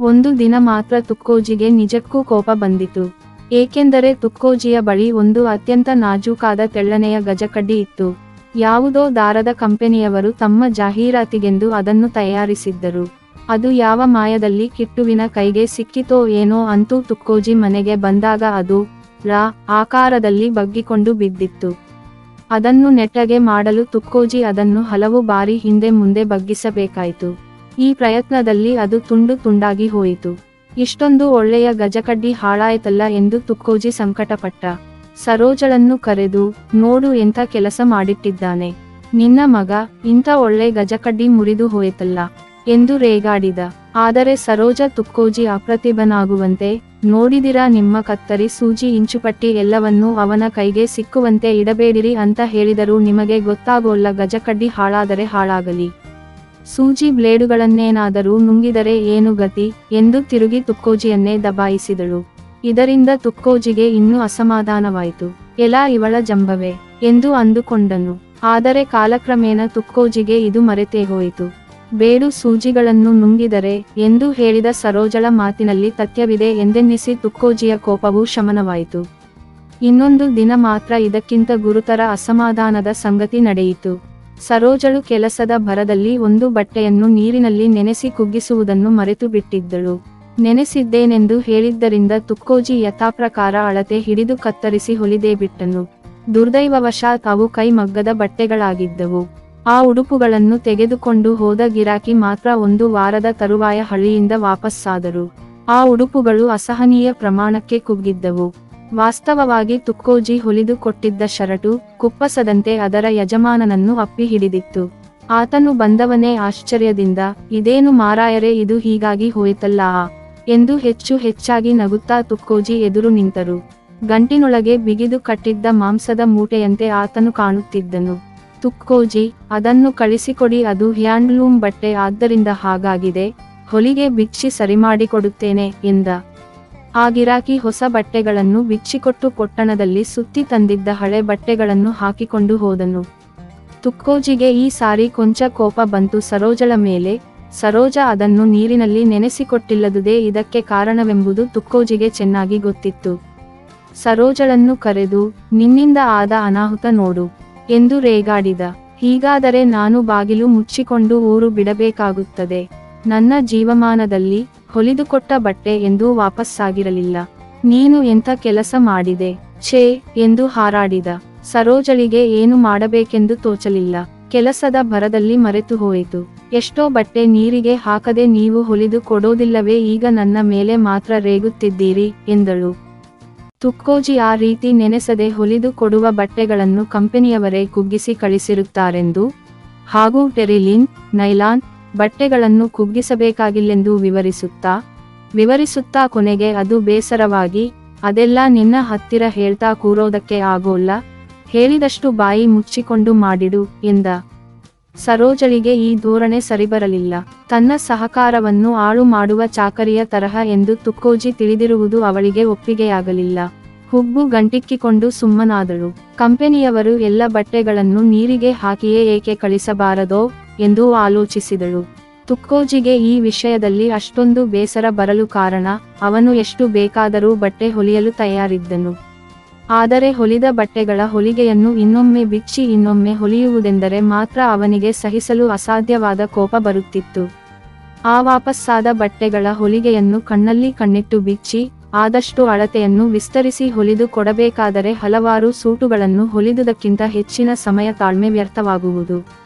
ಒಂದು ದಿನ ಮಾತ್ರ ತುಕ್ಕೋಜಿಗೆ ನಿಜಕ್ಕೂ ಕೋಪ ಬಂದಿತು. ಏಕೆಂದರೆ ತುಕ್ಕೋಜಿಯ ಬಳಿ ಒಂದು ಅತ್ಯಂತ ನಾಜೂಕಾದ ತೆಳ್ಳನೆಯ ಗಜಕಡ್ಡಿ ಇತ್ತು. ಯಾವುದೋ ದಾರದ ಕಂಪನಿಯವರು ತಮ್ಮ ಜಾಹೀರಾತಿಗೆಂದು ಅದನ್ನು ತಯಾರಿಸಿದ್ದರು. ಅದು ಯಾವ ಮಾಯದಲ್ಲಿ ಕಿಟ್ಟುವಿನ ಕೈಗೆ ಸಿಕ್ಕಿತೋ ಏನೋ ಅಂತೂ ತುಕ್ಕೋಜಿ ಮನೆಗೆ ಬಂದಾಗ ಅದು, ರಾ, ಆಕಾರದಲ್ಲಿ ಬಗ್ಗಿಕೊಂಡು ಬಿದ್ದಿತ್ತು. ಅದನ್ನು ನೆಟ್ಟಗೆ ಮಾಡಲು ತುಕ್ಕೋಜಿ ಅದನ್ನು ಹಲವು ಬಾರಿ ಹಿಂದೆ ಮುಂದೆ ಬಗ್ಗಿಸಬೇಕಾಯಿತು. ಈ ಪ್ರಯತ್ನದಲ್ಲಿ ಅದು ತುಂಡು ತುಂಡಾಗಿ ಹೋಯಿತು. ಇಷ್ಟೊಂದು ಒಳ್ಳೆಯ ಗಜಕಡ್ಡಿ ಹಾಳಾಯಿತಲ್ಲ ಎಂದು ತುಕ್ಕೋಜಿ ಸಂಕಟಪಟ್ಟ. ಸರೋಜಳನ್ನು ಕರೆದು, ನೋಡು ಎಂಥ ಕೆಲಸ ಮಾಡಿಟ್ಟಿದ್ದಾನೆ. ನಿನ್ನ ಮಗ, ಇಂಥ ಒಳ್ಳೆ ಗಜಕಡ್ಡಿ ಮುರಿದು ಹೋಯಿತಲ್ಲ, ಎಂದು ರೇಗಾಡಿದ. ಆದರೆ ಸರೋಜ ತುಕ್ಕೋಜಿ ಅಪ್ರತಿಭನಾಗುವಂತೆ, ನೋಡಿದಿರಾ ನಿಮ್ಮ ಕತ್ತರಿ ಸೂಜಿ ಇಂಚುಪಟ್ಟಿ ಎಲ್ಲವನ್ನೂ ಅವನ ಕೈಗೆ ಸಿಕ್ಕುವಂತೆ ಇಡಬೇಡಿರಿ ಅಂತ ಹೇಳಿದರೂ ನಿಮಗೆ ಗೊತ್ತಾಗೋಲ್ಲ ಗಜಕಡ್ಡಿ ಹಾಳಾದರೆ ಹಾಳಾಗಲಿ. ಸೂಜಿ ಬ್ಲೇಡುಗಳನ್ನೇನಾದರೂ ನುಂಗಿದರೆ ಏನು ಗತಿ? ಎಂದು ತಿರುಗಿ ತುಕ್ಕೋಜಿಯನ್ನೇ ದಬಾಯಿಸಿದಳು. ಇದರಿಂದ ತುಕ್ಕೋಜಿಗೆ ಇನ್ನೂ ಅಸಮಾಧಾನವಾಯಿತು. ಎಲಾ ಇವಳ ಜಂಬವೇ ಎಂದು ಅಂದುಕೊಂಡನು. ಆದರೆ ಕಾಲಕ್ರಮೇಣ ತುಕ್ಕೋಜಿಗೆ ಇದು ಮರೆತೇ ಹೋಯಿತು. ಬೇಡು ಸೂಜಿಗಳನ್ನು ನುಂಗಿದರೆ ಎಂದು ಹೇಳಿದ ಸರೋಜಳ ಮಾತಿನಲ್ಲಿ ತಥ್ಯವಿದೆ ಎಂದೆನ್ನಿಸಿ ತುಕ್ಕೋಜಿಯ ಕೋಪವು ಶಮನವಾಯಿತು. ಇನ್ನೊಂದು ದಿನ ಮಾತ್ರ ಇದಕ್ಕಿಂತ ಗುರುತರ ಅಸಮಾಧಾನದ ಸಂಗತಿ ನಡೆಯಿತು. ಸರೋಜಳು ಕೆಲಸದ ಭರದಲ್ಲಿ ಒಂದು ಬಟ್ಟೆಯನ್ನು ನೀರಿನಲ್ಲಿ ನೆನೆಸಿ ಕುಗ್ಗಿಸುವುದನ್ನು ಮರೆತು ಬಿಟ್ಟಿದ್ದಳು ನೆನೆಸಿದ್ದೇನೆಂದು ಹೇಳಿದ್ದರಿಂದ ತುಕ್ಕೋಜಿ ಯಥಾಪ್ರಕಾರ ಅಳತೆ ಹಿಡಿದು ಕತ್ತರಿಸಿ ಹೊಲಿದೇ ಬಿಟ್ಟನು. ದುರ್ದೈವವಶಾತ್ ಅವು ಕೈಮಗ್ಗದ ಬಟ್ಟೆಗಳಾಗಿದ್ದವು. ಆ ಉಡುಪುಗಳನ್ನು ತೆಗೆದುಕೊಂಡು ಹೋದ ಗಿರಾಕಿ ಮಾತ್ರ ಒಂದು ವಾರದ ತರುವಾಯ ಹಳ್ಳಿಯಿಂದ ವಾಪಸ್ಸಾದರು. ಆ ಉಡುಪುಗಳು ಅಸಹನೀಯ ಪ್ರಮಾಣಕ್ಕೆ ಕುಗ್ಗಿದ್ದವು. ವಾಸ್ತವವಾಗಿ ತುಕ್ಕೋಜಿ ಹೊಲಿದುಕೊಟ್ಟಿದ್ದ ಶರಟು ಕುಪ್ಪಸದಂತೆ ಅದರ ಯಜಮಾನನನ್ನು ಅಪ್ಪಿ ಹಿಡಿದಿತ್ತು ಆತನು ಬಂದವನೇ ಆಶ್ಚರ್ಯದಿಂದ, ಇದೇನು ಮಾರಾಯರೆ, ಇದು ಹೀಗಾಗಿ ಹೋಯಿತಲ್ಲ ಆ?" ಎಂದು ಹೆಚ್ಚು ಹೆಚ್ಚಾಗಿ ನಗುತ್ತಾ ತುಕ್ಕೋಜಿ ಎದುರು ನಿಂತರು. ಗಂಟಿನೊಳಗೆ ಬಿಗಿದು ಕಟ್ಟಿದ್ದ ಮಾಂಸದ ಮೂಟೆಯಂತೆ ಆತನು ಕಾಣುತ್ತಿದ್ದನು. ತುಕ್ಕೋಜಿ, ಅದನ್ನು ಕಳಿಸಿಕೊಡಿ, ಅದು ಹ್ಯಾಂಡ್ಲೂಮ್ ಬಟ್ಟೆ, ಆದ್ದರಿಂದ ಹಾಗಾಗಿದೆ. ಹೊಲಿಗೆ ಬಿಚ್ಚಿ ಸರಿಮಾಡಿಕೊಡುತ್ತೇನೆ, ಎಂದ. ಆ ಗಿರಾಕಿ ಹೊಸ ಬಟ್ಟೆಗಳನ್ನು ಬಿಚ್ಚಿಕೊಟ್ಟು ಪೊಟ್ಟಣದಲ್ಲಿ ಸುತ್ತಿ ತಂದಿದ್ದ ಹಳೆ ಬಟ್ಟೆಗಳನ್ನು ಹಾಕಿಕೊಂಡು ಹೋದನು. ತುಕ್ಕೋಜಿಗೆ ಈ ಸಾರಿ ಕೊಂಚ ಕೋಪ ಬಂತು. ಸರೋಜಳ ಮೇಲೆ, ಸರೋಜ ಅದನ್ನು ನೀರಿನಲ್ಲಿ ನೆನೆಸಿಕೊಟ್ಟಿಲ್ಲದುದೇ ಇದಕ್ಕೆ ಕಾರಣವೆಂಬುದು ತುಕ್ಕೋಜಿಗೆ ಚೆನ್ನಾಗಿ ಗೊತ್ತಿತ್ತು. ಸರೋಜಳನ್ನು ಕರೆದು, ನಿನ್ನಿಂದ ಆದ ಅನಾಹುತ ನೋಡು, ಎಂದು ರೇಗಾಡಿದ. ಹೀಗಾದರೆ ನಾನು ಬಾಗಿಲು ಮುಚ್ಚಿಕೊಂಡು ಊರು ಬಿಡಬೇಕಾಗುತ್ತದೆ. ನನ್ನ ಜೀವಮಾನದಲ್ಲಿ ಹೊಲಿದುಕೊಟ್ಟ ಬಟ್ಟೆ ಎಂದೂ ವಾಪಸ್ಸಾಗಿರಲಿಲ್ಲ. ನೀನು ಎಂಥ ಕೆಲಸ ಮಾಡಿದೆ? ಛೇ! ಎಂದು ಹಾರಾಡಿದ. ಸರೋಜಳಿಗೆ ಏನು ಮಾಡಬೇಕೆಂದು ತೋಚಲಿಲ್ಲ. ಕೆಲಸದ ಭರದಲ್ಲಿ ಮರೆತು ಹೋಯಿತು. ಎಷ್ಟೋ ಬಟ್ಟೆ ನೀರಿಗೆ ಹಾಕದೆ ನೀವು ಹೊಲಿದು ಕೊಡೋದಿಲ್ಲವೇ, ಈಗ ನನ್ನ ಮೇಲೆ ಮಾತ್ರ ರೇಗುತ್ತಿದ್ದೀರಿ, ಎಂದಳು. ತುಕ್ಕೋಜಿ ಆ ರೀತಿ ನೆನೆಸದೆ ಹೊಲಿದು ಕೊಡುವ ಬಟ್ಟೆಗಳನ್ನು ಕಂಪನಿಯವರೇ ಕುಗ್ಗಿಸಿ ಕಳಿಸಿರುತ್ತಾರೆಂದು? ಹಾಗೂ ಟೆರಿಲಿನ್, ನೈಲಾನ್ ಬಟ್ಟೆಗಳನ್ನು ಕುಗ್ಗಿಸಬೇಕಾಗಿಲ್ಲೆಂದು ವಿವರಿಸುತ್ತಾ ವಿವರಿಸುತ್ತಾ ಕೊನೆಗೆ ಅದು ಬೇಸರವಾಗಿ, ಅದೆಲ್ಲ ನಿನ್ನ ಹತ್ತಿರ ಹೇಳ್ತಾ ಕೂರೋದಕ್ಕೆ ಆಗೋಲ್ಲ, ಹೇಳಿದಷ್ಟು ಬಾಯಿ ಮುಚ್ಚಿಕೊಂಡು ಮಾಡಿಡು ಎಂದ. ಸರೋಜಳಿಗೆ ಈ ಧೋರಣೆ ಸರಿಬರಲಿಲ್ಲ. ತನ್ನ ಸಹಕಾರವನ್ನು ಆಳು ಮಾಡುವ ಚಾಕರಿಯ ತರಹ ಎಂದು ತುಕ್ಕೋಜಿ ತಿಳಿದಿರುವುದು ಅವಳಿಗೆ ಒಪ್ಪಿಗೆಯಾಗಲಿಲ್ಲ. ಹುಬ್ಬು ಗಂಟಿಕ್ಕಿಕೊಂಡು ಸುಮ್ಮನಾದಳು. ಕಂಪೆನಿಯವರು ಎಲ್ಲ ಬಟ್ಟೆಗಳನ್ನು ನೀರಿಗೆ ಹಾಕಿಯೇ ಏಕೆ ಕಳಿಸಬಾರದೋ? ಎಂದು ಆಲೋಚಿಸಿದಳು. ತುಕ್ಕೋಜಿಗೆ ಈ ವಿಷಯದಲ್ಲಿ ಅಷ್ಟೊಂದು ಬೇಸರ ಬರಲು ಕಾರಣ ಅವನು ಎಷ್ಟು ಬೇಕಾದರೂ ಬಟ್ಟೆ ಹೊಲಿಯಲು ತಯಾರಿದ್ದನು. ಆದರೆ ಹೊಲಿದ ಬಟ್ಟೆಗಳ ಹೊಲಿಗೆಯನ್ನು ಇನ್ನೊಮ್ಮೆ ಬಿಚ್ಚಿ ಇನ್ನೊಮ್ಮೆ ಹೊಲಿಯುವುದೆಂದರೆ ಮಾತ್ರ ಅವನಿಗೆ ಸಹಿಸಲು ಅಸಾಧ್ಯವಾದ ಕೋಪ ಬರುತ್ತಿತ್ತು. ಆ ವಾಪಸ್ಸಾದ ಬಟ್ಟೆಗಳ ಹೊಲಿಗೆಯನ್ನು ಕಣ್ಣಲ್ಲಿ ಕಣ್ಣಿಟ್ಟು ಬಿಚ್ಚಿ, ಆದಷ್ಟು ಅಳತೆಯನ್ನು ವಿಸ್ತರಿಸಿ ಹೊಲಿದು ಕೊಡಬೇಕಾದರೆ ಹಲವಾರು ಸೂಟುಗಳನ್ನು ಹೊಲಿದುದಕ್ಕಿಂತ ಹೆಚ್ಚಿನ ಸಮಯ ತಾಳ್ಮೆ ವ್ಯರ್ಥವಾಗುವುದು.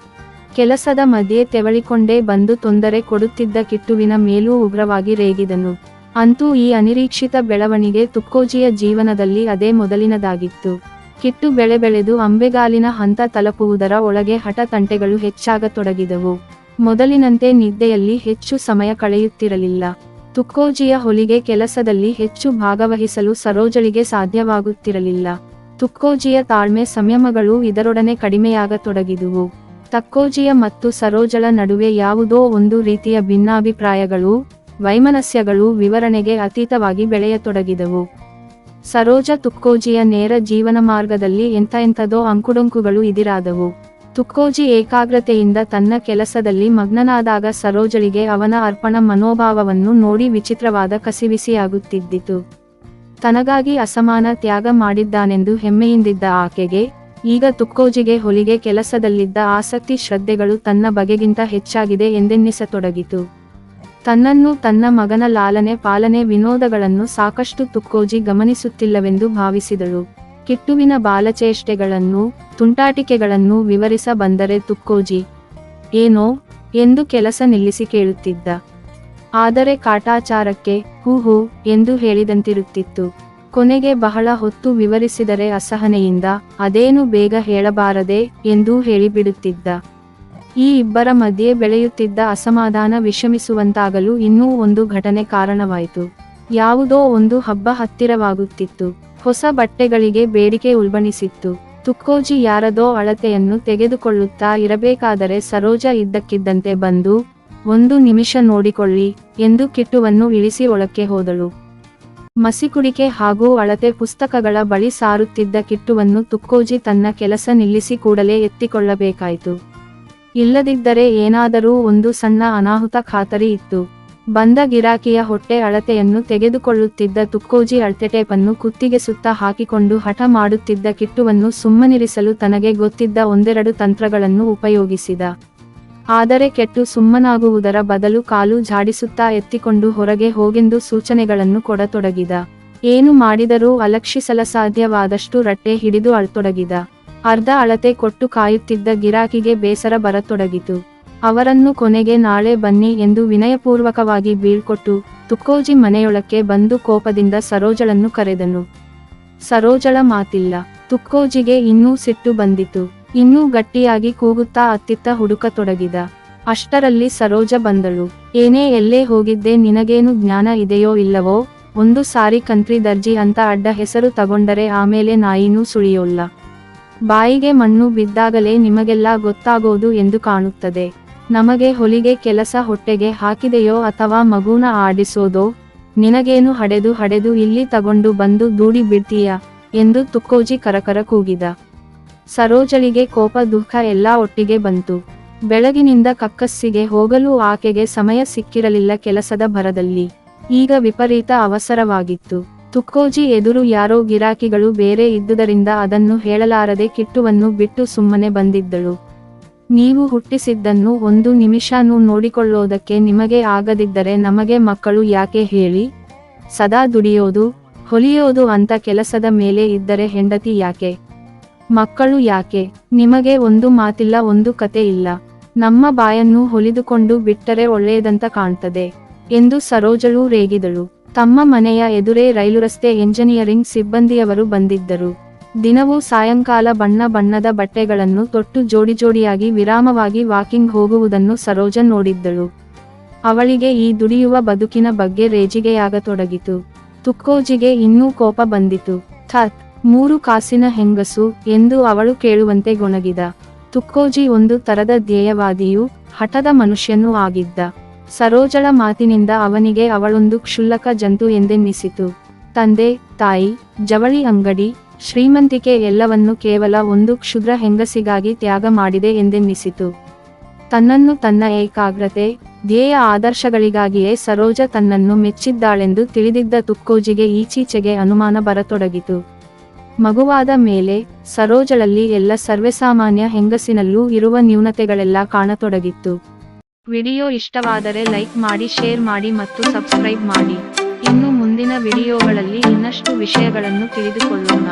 ಕೆಲಸದ ಮಧ್ಯೆ ತೆವಳಿಕೊಂಡೇ ಬಂದು ತೊಂದರೆ ಕೊಡುತ್ತಿದ್ದ ಕಿಟ್ಟುವಿನ ಮೇಲೂ ಉಗ್ರವಾಗಿ ರೇಗಿದನು. ಅಂತೂ ಈ ಅನಿರೀಕ್ಷಿತ ಬೆಳವಣಿಗೆ ತುಕ್ಕೋಜಿಯ ಜೀವನದಲ್ಲಿ ಅದೇ ಮೊದಲಿನದಾಗಿತ್ತು. ಕಿಟ್ಟು ಬೆಳೆ ಬೆಳೆದು ಅಂಬೆಗಾಲಿನ ಹಂತ ತಲುಪುವುದರ ಒಳಗೆ ಹಠ ತಂಟೆಗಳು ಹೆಚ್ಚಾಗತೊಡಗಿದವು. ಮೊದಲಿನಂತೆ ನಿದ್ದೆಯಲ್ಲಿ ಹೆಚ್ಚು ಸಮಯ ಕಳೆಯುತ್ತಿರಲಿಲ್ಲ. ತುಕ್ಕೋಜಿಯ ಹೊಲಿಗೆ ಕೆಲಸದಲ್ಲಿ ಹೆಚ್ಚು ಭಾಗವಹಿಸಲು ಸರೋಜಳಿಗೆ ಸಾಧ್ಯವಾಗುತ್ತಿರಲಿಲ್ಲ. ತುಕ್ಕೋಜಿಯ ತಾಳ್ಮೆ ಸಂಯಮಗಳು ಇದರೊಡನೆ ಕಡಿಮೆಯಾಗತೊಡಗಿದುವು. ತಕ್ಕೋಜಿಯ ಮತ್ತು ಸರೋಜಳ ನಡುವೆ ಯಾವುದೋ ಒಂದು ರೀತಿಯ ಭಿನ್ನಾಭಿಪ್ರಾಯಗಳು, ವೈಮನಸ್ಯಗಳು ವಿವರಣೆಗೆ ಅತೀತವಾಗಿ ಬೆಳೆಯತೊಡಗಿದವು. ಸರೋಜ ತುಕ್ಕೋಜಿಯ ನೇರ ಜೀವನ ಮಾರ್ಗದಲ್ಲಿ ಎಂಥ ಎಂಥದೋ ಅಂಕುಡೊಂಕುಗಳು ಇದಿರಾದವು ತುಕ್ಕೋಜಿ ಏಕಾಗ್ರತೆಯಿಂದ ತನ್ನ ಕೆಲಸದಲ್ಲಿ ಮಗ್ನನಾದಾಗ ಸರೋಜಳಿಗೆ ಅವನ ಅರ್ಪಣ ಮನೋಭಾವವನ್ನು ನೋಡಿ ವಿಚಿತ್ರವಾದ ಕಸಿವಿಸಿಯಾಗುತ್ತಿದ್ದಿತು ತನಗಾಗಿ ಅಸಮಾನ ತ್ಯಾಗ ಮಾಡಿದ್ದಾನೆಂದು ಹೆಮ್ಮೆಯಿಂದಿದ್ದ ಆಕೆಗೆ ಈಗ ತುಕ್ಕೋಜಿಗೆ ಹೊಲಿಗೆ ಕೆಲಸದಲ್ಲಿದ್ದ ಆಸಕ್ತಿ ಶ್ರದ್ಧೆಗಳು ತನ್ನ ಬಗೆಗಿಂತ ಹೆಚ್ಚಾಗಿದೆ ಎಂದೆನ್ನಿಸತೊಡಗಿತು. ತನ್ನನ್ನು ತನ್ನ ಮಗನ ಲಾಲನೆ ಪಾಲನೆ ವಿನೋದಗಳನ್ನು ಸಾಕಷ್ಟು ತುಕ್ಕೋಜಿ ಗಮನಿಸುತ್ತಿಲ್ಲವೆಂದು ಭಾವಿಸಿದಳು. ಕಿಟ್ಟುವಿನ ಬಾಲಚೇಷ್ಟೆಗಳನ್ನು, ತುಂಟಾಟಿಕೆಗಳನ್ನು ವಿವರಿಸ ಬಂದರೆ ತುಕ್ಕೋಜಿ, ಏನೋ, ಎಂದು ಕೆಲಸ ನಿಲ್ಲಿಸಿ ಕೇಳುತ್ತಿದ್ದ. ಆದರೆ ಕಾಟಾಚಾರಕ್ಕೆ, ಹೂ ಹೂ, ಎಂದು ಹೇಳಿದಂತಿರುತ್ತಿತ್ತು. ಕೊನೆಗೆ ಬಹಳ ಹೊತ್ತು ವಿವರಿಸಿದರೆ ಅಸಹನೆಯಿಂದ, ಅದೇನು ಬೇಗ ಹೇಳಬಾರದೆ? ಎಂದೂ ಹೇಳಿಬಿಡುತ್ತಿದ್ದ. ಈ ಇಬ್ಬರ ಮಧ್ಯೆ ಬೆಳೆಯುತ್ತಿದ್ದ ಅಸಮಾಧಾನ ವಿಷಮಿಸುವಂತಾಗಲು ಇನ್ನೂ ಒಂದು ಘಟನೆ ಕಾರಣವಾಯಿತು. ಯಾವುದೋ ಒಂದು ಹಬ್ಬ ಹತ್ತಿರವಾಗುತ್ತಿತ್ತು. ಹೊಸ ಬಟ್ಟೆಗಳಿಗೆ ಬೇಡಿಕೆ ಉಲ್ಬಣಿಸಿತ್ತು. ತುಕ್ಕೋಜಿ ಯಾರದೋ ಅಳತೆಯನ್ನು ತೆಗೆದುಕೊಳ್ಳುತ್ತಾ ಇರಬೇಕಾದರೆ ಸರೋಜ ಇದ್ದಕ್ಕಿದ್ದಂತೆ ಬಂದು, ಒಂದು ನಿಮಿಷ ನೋಡಿಕೊಳ್ಳಿ ಎಂದು ಕಿಟ್ಟುವನ್ನು ಇಳಿಸಿ ಒಳಕ್ಕೆ ಹೋದಳು. ಮಸಿಕುಡಿಕೆ ಹಾಗೂ ಅಳತೆ ಪುಸ್ತಕಗಳ ಬಳಿ ಸಾರುತ್ತಿದ್ದ ಕಿಟ್ಟುವನ್ನು ತುಕ್ಕೋಜಿ ತನ್ನ ಕೆಲಸ ನಿಲ್ಲಿಸಿ ಕೂಡಲೇ ಎತ್ತಿಕೊಳ್ಳಬೇಕಾಯಿತು. ಇಲ್ಲದಿದ್ದರೆ ಏನಾದರೂ ಒಂದು ಸಣ್ಣ ಅನಾಹುತ ಖಾತರಿ ಇತ್ತು. ಬಂದ ಗಿರಾಕಿಯ ಹೊಟ್ಟೆ ಅಳತೆಯನ್ನು ತೆಗೆದುಕೊಳ್ಳುತ್ತಿದ್ದ ತುಕ್ಕೋಜಿ ಅಳತೆಟೇಪನ್ನು ಕುತ್ತಿಗೆ ಸುತ್ತ ಹಾಕಿಕೊಂಡು ಹಠ ಮಾಡುತ್ತಿದ್ದ ಕಿಟ್ಟುವನ್ನು ಸುಮ್ಮನಿರಿಸಲು ತನಗೆ ಗೊತ್ತಿದ್ದ ಒಂದೆರಡು ತಂತ್ರಗಳನ್ನು ಉಪಯೋಗಿಸಿದ. ಆದರೆ ಕೆಟ್ಟು ಸುಮ್ಮನಾಗುವುದರ ಬದಲು ಕಾಲು ಝಾಡಿಸುತ್ತಾ ಎತ್ತಿಕೊಂಡು ಹೊರಗೆ ಹೋಗೆಂದು ಸೂಚನೆಗಳನ್ನು ಕೊಡತೊಡಗಿದ. ಏನು ಮಾಡಿದರೂ ಅಲಕ್ಷಿಸಲಸಾಧ್ಯವಾದಷ್ಟು ರಟ್ಟೆ ಹಿಡಿದು ಅಳ್ತೊಡಗಿದ. ಅರ್ಧ ಅಳತೆ ಕೊಟ್ಟು ಕಾಯುತ್ತಿದ್ದ ಗಿರಾಕಿಗೆ ಬೇಸರ ಬರತೊಡಗಿತು. ಅವರನ್ನು ಕೊನೆಗೆ ನಾಳೆ ಬನ್ನಿ ಎಂದು ವಿನಯಪೂರ್ವಕವಾಗಿ ಬೀಳ್ಕೊಟ್ಟು ತುಕ್ಕೋಜಿ ಮನೆಯೊಳಕ್ಕೆ ಬಂದು ಕೋಪದಿಂದ ಸರೋಜಳನ್ನು ಕರೆದನು. ಸರೋಜಳ ಮಾತಿಲ್ಲ. ತುಕ್ಕೋಜಿಗೆ ಇನ್ನೂ ಸಿಟ್ಟು ಬಂದಿತು. ಇನ್ನೂ ಗಟ್ಟಿಯಾಗಿ ಕೂಗುತ್ತಾ ಅತ್ತಿತ್ತ ಹುಡುಕತೊಡಗಿದ. ಅಷ್ಟರಲ್ಲಿ ಸರೋಜ ಬಂದಳು. ಏನೇ ಎಲ್ಲೇ ಹೋಗಿದ್ದೆ ನಿನಗೇನು ಜ್ಞಾನ ಇದೆಯೋ ಇಲ್ಲವೋ? ಒಂದು ಸಾರಿ ಕಂತ್ರಿ ದರ್ಜಿ ಅಂತ ಅಡ್ಡ ಹೆಸರು ತಗೊಂಡರೆ ಆಮೇಲೆ ನಾಯಿನೂ ಸುಳಿಯೋಲ್ಲ. ಬಾಯಿಗೆ ಮಣ್ಣು ಬಿದ್ದಾಗಲೇ ನಿಮಗೆಲ್ಲ ಗೊತ್ತಾಗೋದು ಎಂದು ಕಾಣುತ್ತದೆ. ನಮಗೆ ಹೊಲಿಗೆ ಕೆಲಸ ಹೊಟ್ಟೆಗೆ ಹಾಕಿದೆಯೋ ಅಥವಾ ಮಗುನ ಆಡಿಸೋದೋ? ನಿನಗೇನು ಹಡೆದು ಹಡೆದು ಇಲ್ಲಿ ತಗೊಂಡು ಬಂದು ದೂಡಿ ಬಿಡ್ತೀಯಾ? ಎಂದು ತುಕ್ಕೋಜಿ ಕರಕರ ಕೂಗಿದ. ಸರೋಜಳಿಗೆ ಕೋಪ ದುಃಖ ಎಲ್ಲ ಒಟ್ಟಿಗೆ ಬಂತು. ಬೆಳಗಿನಿಂದ ಕಕ್ಕಸ್ಸಿಗೆ ಹೋಗಲು ಆಕೆಗೆ ಸಮಯ ಸಿಕ್ಕಿರಲಿಲ್ಲ ಕೆಲಸದ ಭರದಲ್ಲಿ. ಈಗ ವಿಪರೀತ ಅವಸರವಾಗಿತ್ತು. ತುಕ್ಕೋಜಿ ಎದುರು ಯಾರೋ ಗಿರಾಕಿಗಳು ಬೇರೆ ಇದ್ದುದರಿಂದ ಅದನ್ನು ಹೇಳಲಾರದೆ ಕಿಟ್ಟುವನ್ನು ಬಿಟ್ಟು ಸುಮ್ಮನೆ ಬಂದಿದ್ದಳು. ನೀವು ಹುಟ್ಟಿಸಿದ್ದನ್ನು ಒಂದು ನಿಮಿಷನೂ ನೋಡಿಕೊಳ್ಳೋದಕ್ಕೆ ನಿಮಗೆ ಆಗದಿದ್ದರೆ ನಮಗೆ ಮಕ್ಕಳು ಯಾಕೆ ಹೇಳಿ? ಸದಾ ದುಡಿಯೋದು, ಹೊಲಿಯೋದು ಅಂತ ಕೆಲಸದ ಮೇಲೆ ಇದ್ದರೆ ಹೆಂಡತಿ ಯಾಕೆ? ಮಕ್ಕಳು ಯಾಕೆ? ನಿಮಗೆ ಒಂದು ಮಾತಿಲ್ಲ, ಒಂದು ಕತೆ ಇಲ್ಲ. ನಮ್ಮ ಬಾಯನ್ನು ಹೊಲಿದುಕೊಂಡು ಬಿಟ್ಟರೆ ಒಳ್ಳೆಯದಂತ ಕಾಣ್ತದೆ, ಎಂದು ಸರೋಜಳು ರೇಗಿದಳು. ತಮ್ಮ ಮನೆಯ ಎದುರೇ ರೈಲು ರಸ್ತೆ ಎಂಜಿನಿಯರಿಂಗ್ ಸಿಬ್ಬಂದಿಯವರು ಬಂದಿದ್ದರು. ದಿನವೂ ಸಾಯಂಕಾಲ ಬಣ್ಣ ಬಣ್ಣದ ಬಟ್ಟೆಗಳನ್ನು ತೊಟ್ಟು ಜೋಡಿ ಜೋಡಿಯಾಗಿ ವಿರಾಮವಾಗಿ ವಾಕಿಂಗ್ ಹೋಗುವುದನ್ನು ಸರೋಜ ನೋಡಿದ್ದಳು. ಅವಳಿಗೆ ಈ ದುಡಿಯುವ ಬದುಕಿನ ಬಗ್ಗೆ ರೇಜಿಗೆಯಾಗತೊಡಗಿತು. ತುಕ್ಕೋಜಿಗೆ ಇನ್ನೂ ಕೋಪ ಬಂದಿತು. ಥತ್! ಮೂರು ಕಾಸಿನ ಹೆಂಗಸು ಎಂದು ಅವಳು ಕೇಳುವಂತೆ ಗೊಣಗಿದ. ತುಕ್ಕೋಜಿ ಒಂದು ತರದ ಧ್ಯೇಯವಾದಿಯೂ ಹಠದ ಮನುಷ್ಯನೂ ಆಗಿದ್ದ. ಸರೋಜಳ ಮಾತಿನಿಂದ ಅವನಿಗೆ ಅವಳೊಂದು ಕ್ಷುಲ್ಲಕ ಜಂತು ಎಂದೆನ್ನಿಸಿತು. ತಂದೆ, ತಾಯಿ, ಜವಳಿ ಅಂಗಡಿ, ಶ್ರೀಮಂತಿಕೆ ಎಲ್ಲವನ್ನು ಕೇವಲ ಒಂದು ಕ್ಷುದ್ರ ಹೆಂಗಸಿಗಾಗಿ ತ್ಯಾಗ ಮಾಡಿದೆ ಎಂದೆನ್ನಿಸಿತು. ತನ್ನನ್ನು ತನ್ನ ಏಕಾಗ್ರತೆ, ಧ್ಯೇಯ ಆದರ್ಶಗಳಿಗಾಗಿಯೇ ಸರೋಜ ತನ್ನನ್ನು ಮೆಚ್ಚಿದ್ದಾಳೆಂದು ತಿಳಿದಿದ್ದ ತುಕ್ಕೋಜಿಗೆ ಈಚೀಚೆಗೆ ಅನುಮಾನ ಬರತೊಡಗಿತು. ಮಗುವಾದ ಮೇಲೆ ಸರೋಜಳಲ್ಲಿ ಎಲ್ಲ ಸರ್ವೇಸಾಮಾನ್ಯ ಹೆಂಗಸಿನಲ್ಲೂ ಇರುವ ನ್ಯೂನತೆಗಳೆಲ್ಲ ಕಾಣತೊಡಗಿತ್ತು. ವಿಡಿಯೋ ಇಷ್ಟವಾದರೆ ಲೈಕ್ ಮಾಡಿ, ಶೇರ್ ಮಾಡಿ ಮತ್ತು ಸಬ್ಸ್ಕ್ರೈಬ್ ಮಾಡಿ. ಇನ್ನು ಮುಂದಿನ ವಿಡಿಯೋಗಳಲ್ಲಿ ಇನ್ನಷ್ಟು ವಿಷಯಗಳನ್ನು ತಿಳಿದುಕೊಳ್ಳೋಣ.